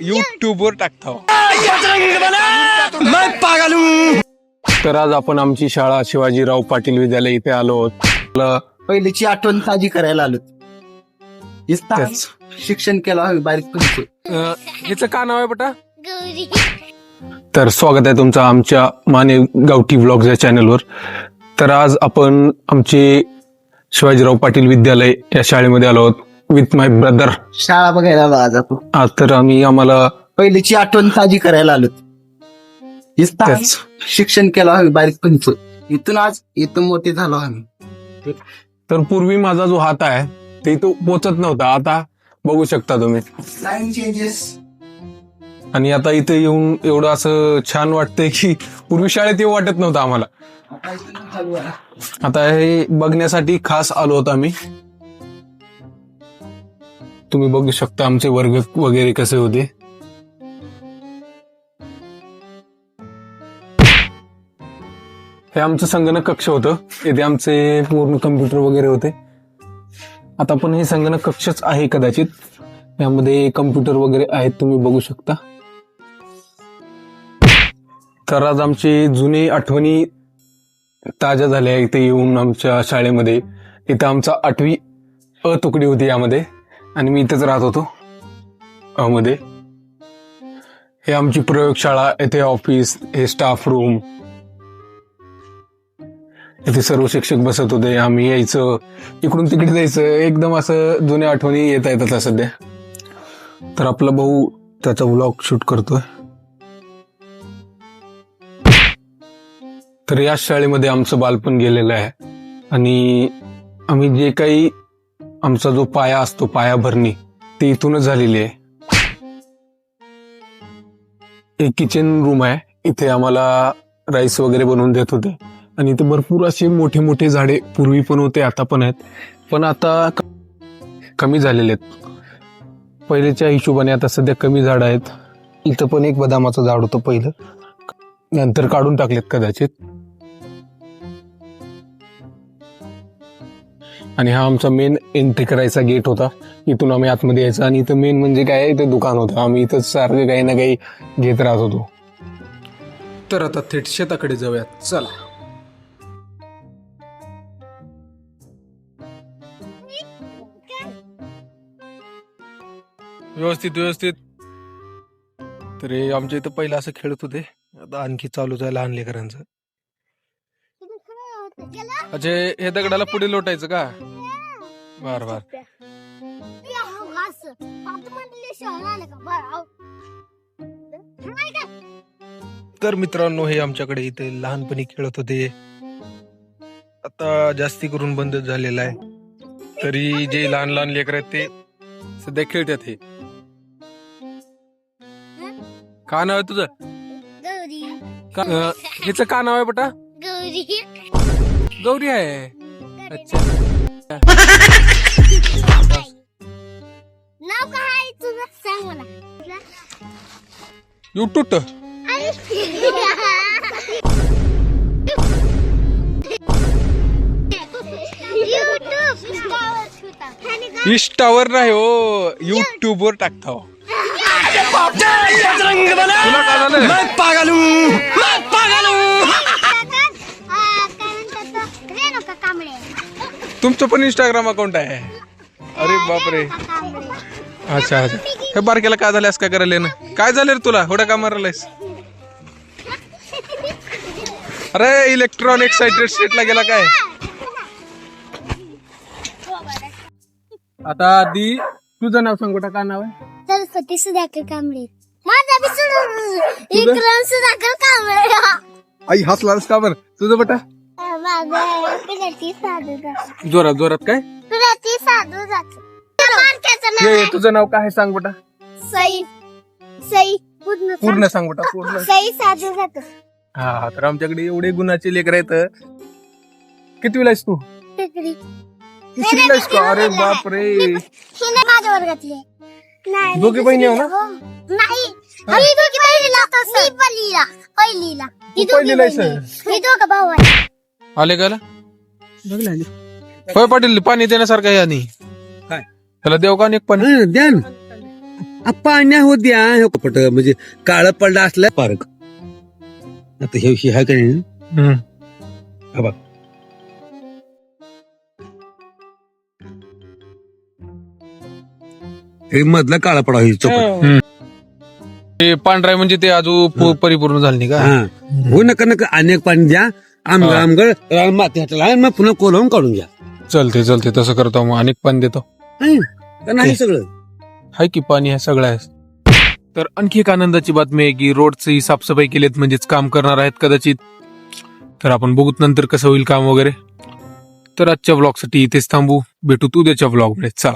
YouTube वर टाकतो. तर आज आपण आमची शाळा शिवाजीराव पाटील विद्यालय इथे आलो आहोत. पहिलीची आठवण ताजी करायला आलो. शिक्षण केलं आम्ही बारीक पंच अं, हिचं का नाव आहे बेटा? गौरी. तर स्वागत आहे तुमचं आमच्या माने गावठी व्लॉग्स या चॅनलवर तर आज आपण आमचे शिवाजीराव पाटील विद्यालय या शाळेमध्ये आलो आहोत. विथ माय ब्रदर शाळा बघायला आलो आज आपण. आज तर आम्ही आम्हाला पहिलीची आठवण ताजी करायला आलो तेच. शिक्षण केलं आम्ही बारीक पंच इथून आज इथून मोठे झालो आम्ही. तर पूर्वी माझा जो हात आहे ते इथं पोचत नव्हता. आता बघू शकता तुम्ही. चेंजेस आणि आता इथे येऊन एवढं असं छान वाटतंय की पूर्वी शाळेत येऊ वाटत नव्हतं आम्हाला. आता हे बघण्यासाठी खास आलो होतो आम्ही. तुम्ही बघू शकता आमचे वर्ग वगैरे कसे होते. हे आमचं संगणक कक्ष होतं. इथे आमचे पूर्ण कम्प्युटर वगैरे होते. आता पण हे संगणक कक्षच आहे कदाचित. यामध्ये कम्प्युटर वगैरे आहेत तुम्ही बघू शकता. तर आज आमची जुनी आठवणी ताज्या झाल्या. इथे येऊन आमच्या शाळेमध्ये. इथं आमचा आठवी अ तुकडी होती यामध्ये. आणि मी इथेच राहत होतो. मध्ये हे आमची प्रयोगशाळा येथे ऑफिस हे स्टाफ रूम इथे सर्व शिक्षक बसत होते. आम्ही यायचं इकडून तिकडे जायचं. एकदम असं जुन्या आठवणी येत आहेत आता सध्या. तर आपला भाऊ त्याचा व्लॉग शूट करतोय. तर या शाळेमध्ये आमचं बालपण गेलेलं आहे. आणि आम्ही जे काही आमचा जो पाया असतो पाया भरणी ते इथूनच झालेली आहे. एक किचन रूम आहे. इथे आम्हाला राईस वगैरे बनवून देत होते. आणि इथे भरपूर असे मोठे मोठे झाडे पूर्वी पण होते आता पण आहेत. पण आता कमी झालेले आहेत. पहिलेच्या हिशोबाने आता सध्या कमी झाड आहेत. इथं पण एक बदामाचं झाड होतं पहिलं. नंतर काढून टाकलेत कदाचित. आणि हा आमचा मेन एंट्री करायचा गेट होता. इथून आम्ही आतमध्ये यायचं आणि इथं मेन म्हणजे काय इथं दुकान होतं. आम्ही इथं सारखं काही ना काही घेत राहत होतो. तर आता थेट शेताकडे जाऊयात. चला. व्यवस्थित व्यवस्थित. तर आमच्या इथं पहिलं असं खेळत होते. आता आणखी चालूच आहे लहान लेकरांचं. अच्छा हे- दगडाला पुढे लोटायचं का? बर बर. तर मित्रांनो हे आमच्याकडे इथे लहानपणी खेळत होते. आता जास्ती करून बंद झालेलं आहे. तरी जे लहान लहान लेकर आहेत ते सध्या खेळतात हे. का नाव आहे तुझं? हिचं का नाव आहे बेटा? गौरी. गौरी आहे. अच्छा. नाव काय आहे तुझं? सांग मला. युट्यूब युट्यूब इंस्टावर नाही हो युट्यूब वर टाकतो. तुला काय झालं तुमचं पण इंस्टाग्राम अकाउंट आहे. अरे बापरे. अच्छा अच्छा. हे बारकेला काय झालं असं काय करायला ना काय झालं रे तुला? होड्या का मारायलायस अरे इलेक्ट्रॉन एक्साइटेड स्टेटला गेला काय? आता आधी तुझं नाव सांग काय नाव आहे? सरस्वती सुधाकर कांबळे. माझा बी विक्रम सुधाकर कांबळे. आई हसलास का बरं? तुझं बेटा? जोरात जोरात काय? साधू ये तुझं नाव काय आहे? सांग बेटा सई. सई. पूर्ण पूर्ण सांग बेटा पूर्ण सई साधू जात हा तर आमच्याकडे एवढे गुणाचे लेकर आहेत. किती वेळा तू? टिकडी तिसरीला आहेस का? अरे माझ्या वर्गातली नाही दोघी बहिणी ना? हो. नाही. आम्ही दोघी पहिलीला मी पहिलीला. पहिलीला ही तू दोघी पहिलीला आहेस? बहिणी. मी दोघं भाऊ आहे. आले का होय पाटील पाणी देण्यासारखं आहे आणि. काय? त्याला देऊ का एक पाणी? द्या आ, पाण्या हो द्या. हे पट म्हणजे काळ पडला असला पार्क. आता हे हे आहे का नाही? हम्म. हा बघ. हे मधला काळा पडा हे चौकट ते पांढरा म्हणजे ते अजून पु- परिपूर्ण झालं नाही का? हा. हो नका नका. अनेक पाणी द्या. आमगळ. आमगळ रान माती आणि मग पुन्हा कोलवून काढून घ्या. चलते चलते. तसं करतो मग. अनेक पाणी देतो. है? का नाही सगळं. हाय की पाणी आहे सगळं आहे तर आणखी एक आनंदाची बातमी आहे की रोडची साफसफाई केलीत म्हणजेच काम करणार आहेत कदाचित. तर आपण बघूत नंतर कसं होईल काम वगैरे. तर आजच्या ब्लॉगसाठी इथेच थांबू. भेटू उद्याच्या ब्लॉगमध्ये चला.